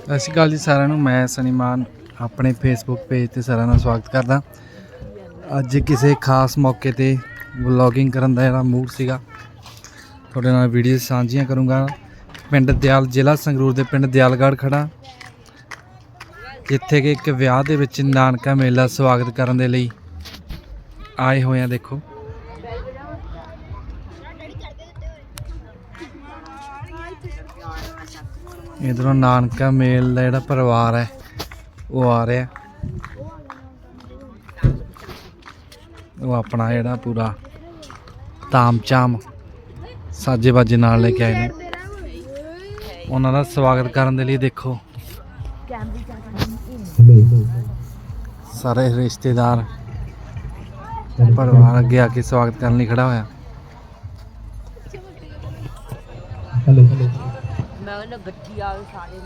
ਸਤਿ ਸ਼੍ਰੀ ਅਕਾਲ ਜੀ ਸਾਰਿਆਂ ਨੂੰ, ਮੈਂ ਸਨੀਮਾਨ ਆਪਣੇ ਫੇਸਬੁੱਕ ਪੇਜ ਤੇ ਸਾਰਿਆਂ ਦਾ ਸਵਾਗਤ ਕਰਦਾ। ਅੱਜ ਕਿਸੇ ਖਾਸ ਮੌਕੇ ਤੇ ਵਲੌਗਿੰਗ ਕਰਨ ਦਾ ਜਿਹੜਾ ਮੂਡ ਸੀਗਾ, ਤੁਹਾਡੇ ਨਾਲ ਵੀਡੀਓ ਸਾਂਝੀਆਂ ਕਰੂੰਗਾ। ਪਿੰਡ ਦਿਆਲ, ਜ਼ਿਲ੍ਹਾ ਸੰਗਰੂਰ ਦੇ ਪਿੰਡ ਦਿਆਲਗੜ੍ਹ ਖੜਾ ਜਿੱਥੇ ਕਿ ਇੱਕ ਵਿਆਹ ਦੇ ਵਿੱਚ ਨਾਨਕਾ ਮੇਲਾ ਸਵਾਗਤ ਕਰਨ ਦੇ ਲਈ ਆਏ ਹੋਏ ਆ, ਦੇਖੋ। ਇਧਰੋਂ ਨਾਨਕਾ ਮੇਲ ਦਾ ਜਿਹੜਾ ਪਰਿਵਾਰ ਹੈ, ਉਹ ਆ ਰਿਹਾ। ਉਹ ਆਪਣਾ ਜਿਹੜਾ ਪੂਰਾ ਤਾਮਚਾਮ ਸਾਜੇ ਬਾਜੇ ਨਾਲ ਲੈ ਕੇ ਆਏ ਨੇ। ਉਹਨਾਂ ਦਾ ਸਵਾਗਤ ਕਰਨ ਦੇ ਲਈ ਦੇਖੋ। ਸਾਰੇ ਰਿਸ਼ਤੇਦਾਰ ਪਰਿਵਾਰ ਅੱਗੇ ਆ ਕੇ ਸਵਾਗਤ ਕਰਨ ਲਈ ਖੜਾ ਹੋਇਆ। ਮੈਂ ਉਹਨਾਂ ਗੱਠੀ ਆ ਸਾਰੇ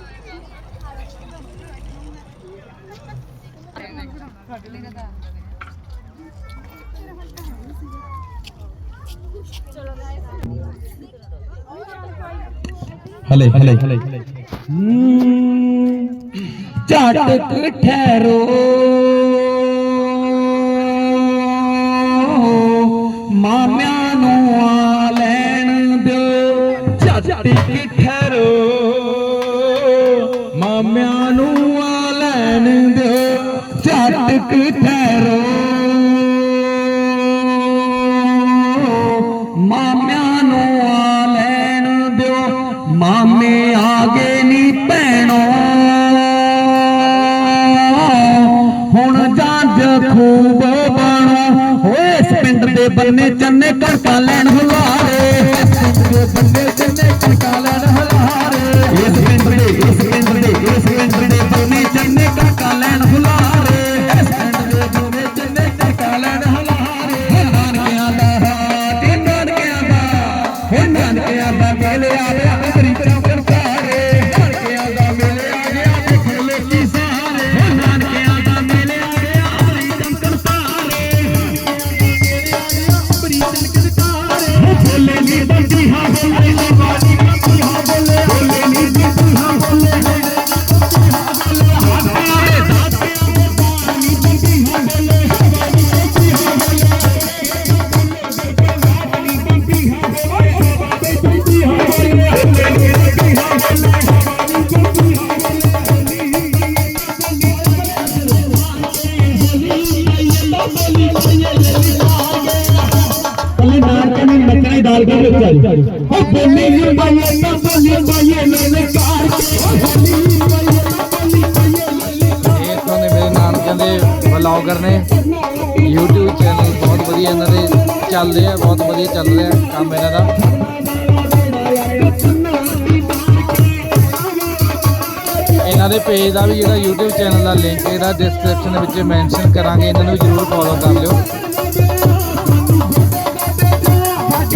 ਹਲੇ ਹਲੇ। ਝਟ ਠਹਿਰੋ। ਦਿਓ ਠਹਿਰੋ ਮਾਮਿਆਂ ਨੂੰ ਆ ਲੈਣ ਦਿਓ ਝਟ ਠਹਿਰੋ। ਮਾਮਿਆਂ ਨੂੰ ਆ ਲੈਣ ਦਿਓ, ਮਾਮੇ ਆ ਗਏ ਨੀ ਭੈਣੋ। ਹੁਣ ਜੰਜ ਖੂਬ ਬਣੋ। ਓਏ ਇਸ ਪਿੰਡ ਦੇ ਬੰਨੇ ਚੰਨੇ ਕਣਕਾਂ ਲੈਣ ਹੁਲਾਰੇ ਇਸ ਪਿੰਡ ਦੇ ਦਾਲ ਬੋਲੀ ਨੀ ਬਾਈਏ ਨਾ ਬੋਲੀ ਬਾਈਏ ਮੈਨੇ ਕਾਰ ਬੋਲੀ ਨੀ ਇਹ ਇੱਥੋਂ ਦੇ ਮੇਰੇ ਨਾਨਕਿਆਂ ਦੇ ਵਲੌਗਰ ਨੇ, YouTube ਚੈਨਲ ਬਹੁਤ ਵਧੀਆ ਇਹਨਾਂ ਦੇ ਚੱਲਦੇ ਆ ਬਹੁਤ ਵਧੀਆ ਚੱਲ ਰਿਹਾ ਕੰਮ ਇਹਨਾਂ ਦਾ। ਇਹਨਾਂ ਦੇ ਪੇਜ ਦਾ ਵੀ ਜਿਹੜਾ YouTube ਚੈਨਲ ਦਾ ਲਿੰਕ ਇਹਦਾ ਡਿਸਕ੍ਰਿਪਸ਼ਨ ਵਿੱਚ ਮੈਂਸ਼ਨ ਕਰਾਂਗੇ, ਇਹਨਾਂ ਨੂੰ ਵੀ ਜਰੂਰ ਫੋਲੋ ਕਰ ਲਿਓ।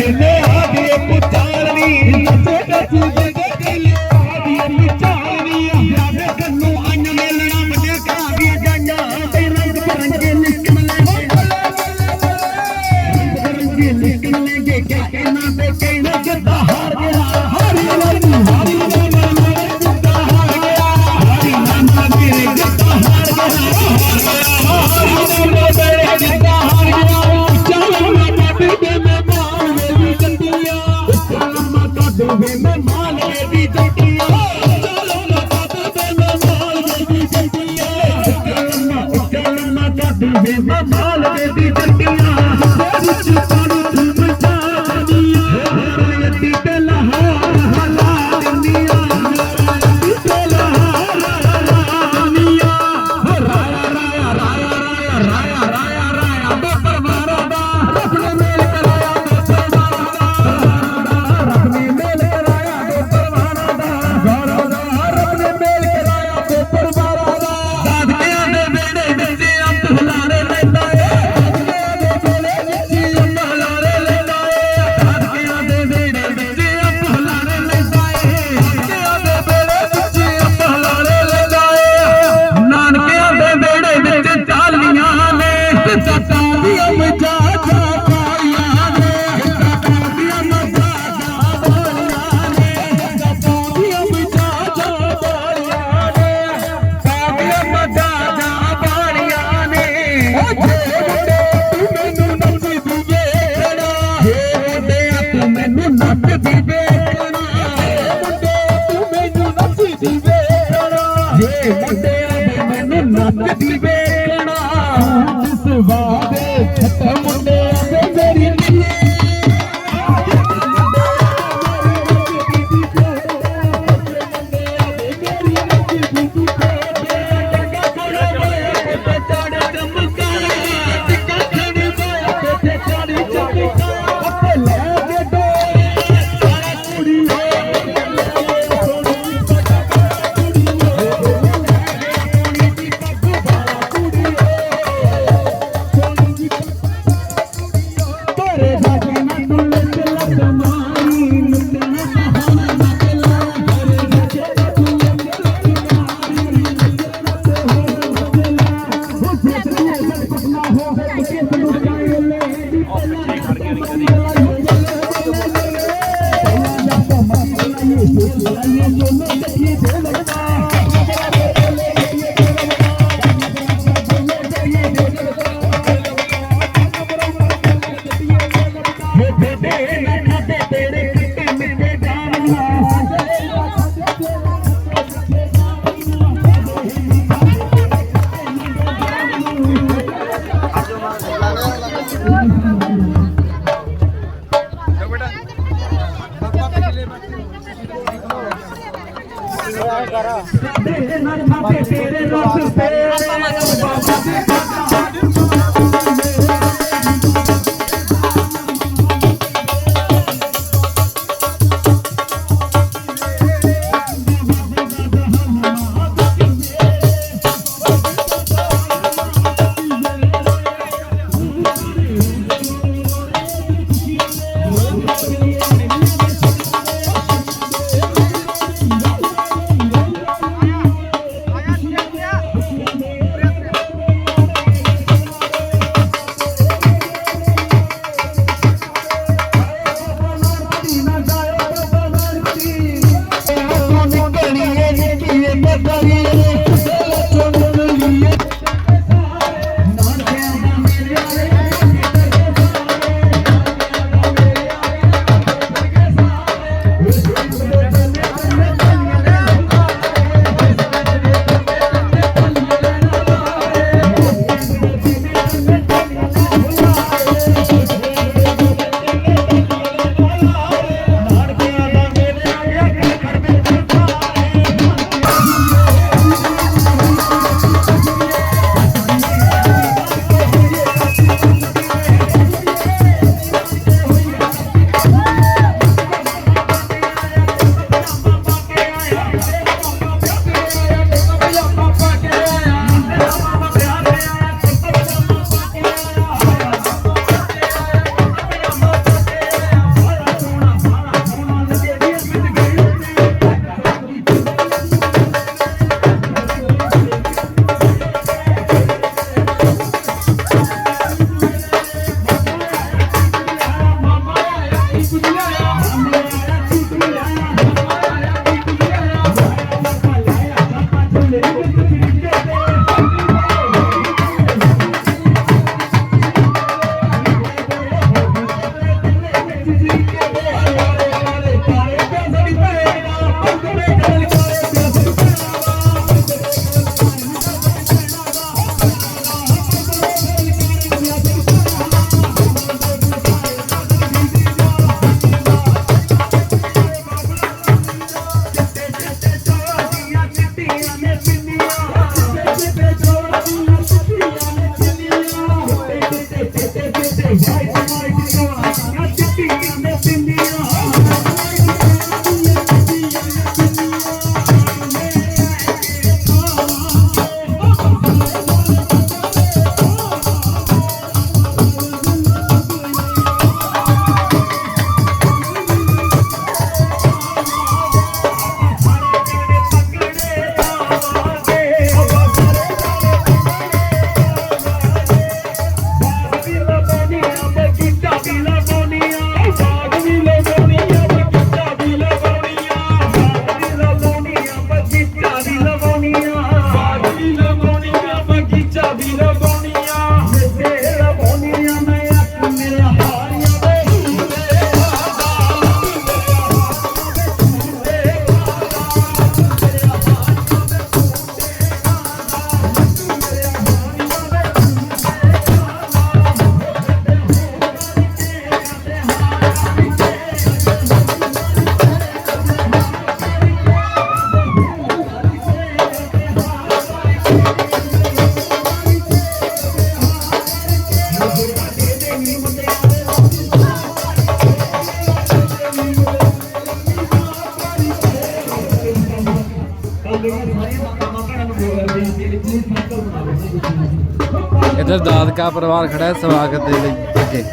ਆ ara ara দিবে தேவதையே தேவதையே தேவதையே दिल मर पे तेरे रस पे बाबा ਲਓ ਇੱਧਰ ਦਾਦਕਾ ਪਰਿਵਾਰ ਖੜਾ ਹੈ ਸਵਾਗਤ ਦੇ ਲਈ ਅੱਗੇ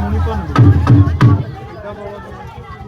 ਗੁਰੂ ਰਤਾ ਦਾ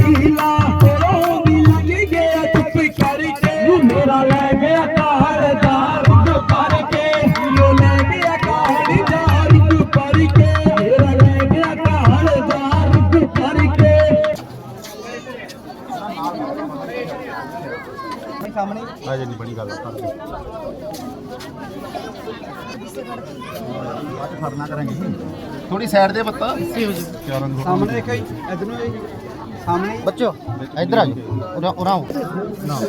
ਅੱਜ ਫੜਨਾ ਕਰਾਂਗੇ ਥੋੜੀ ਸਾਈਡ ਦੇ ਬੱਤਾ। ਸਾਹਮਣੇ ਦੇਖੋ ਜੀ ਇਧਰ ਨੂੰ ਜੀ। ਸਾਹਮਣੇ। ਬੱਚੋ ਇਧਰ ਆ ਜਾਓ ਉਰਾ ਉਰਾ ਆਓ ਨਾ।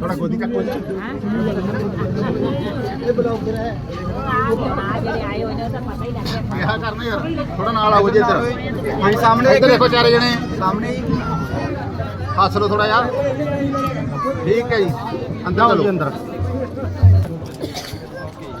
ਥੋੜਾ ਗੋਦੀ ਚੱਕੋ ਜੀ। ਇਹ ਬਲੌਗਰ ਹੈ ਜਿਹੜੇ ਆਏ ਉਹ ਤਾਂ ਪਤਾ ਹੀ ਲੱਗ ਗਿਆ ਕਿਹਾ ਕਰਨਾ ਯਾਰ ਥੋੜਾ ਨਾਲ ਆਓ ਜੀ ਇੱਧਰ। ਹਾਂਜੀ ਸਾਹਮਣੇ ਇੱਧਰ ਦੇਖੋ ਚਾਰੇ ਜਣੇ। ਸਾਹਮਣੇ ਹੀ ਹੱਸ ਲਓ ਥੋੜਾ ਯਾਰ ਠੀਕ ਹੈ ਜੀ। ਅੰਦਰ ਚਲੋ। ਅੰਦਰ।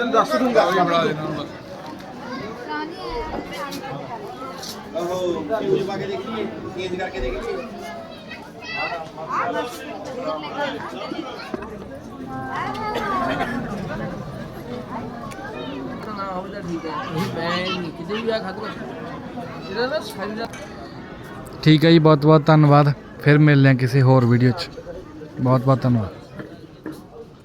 ਮੈਂ ਤੈਨੂੰ ਦੱਸ ਦੂੰਗਾ ਬਣਾ ਦੇਣਾ ਉਹ ਫਿਊਜ਼ ਪਾ ਕੇ ਦੇਖੀਏ ਚੇਂਜ ਕਰਕੇ ਦੇਖੀਏ ਨਾ ਹੋਵੇ ਤਾਂ ਠੀਕ ਹੈ ਨਹੀਂ ਮੈਂ ਨਹੀਂ ਕਿਤੇ ਵੀ ਵਿਆਹ ਖਾਧੂਗਾ ਇਹਦਾ ਨਾ ਸ਼ਰੀਰ ਠੀਕ ਹੈ ਜੀ ਬਹੁਤ ਬਹੁਤ ਧੰਨਵਾਦ ਫਿਰ ਮਿਲਦੇ ਹਾਂ ਕਿਸੇ ਹੋਰ ਵੀਡੀਓ 'ਚ ਬਹੁਤ ਬਹੁਤ ਧੰਨਵਾਦ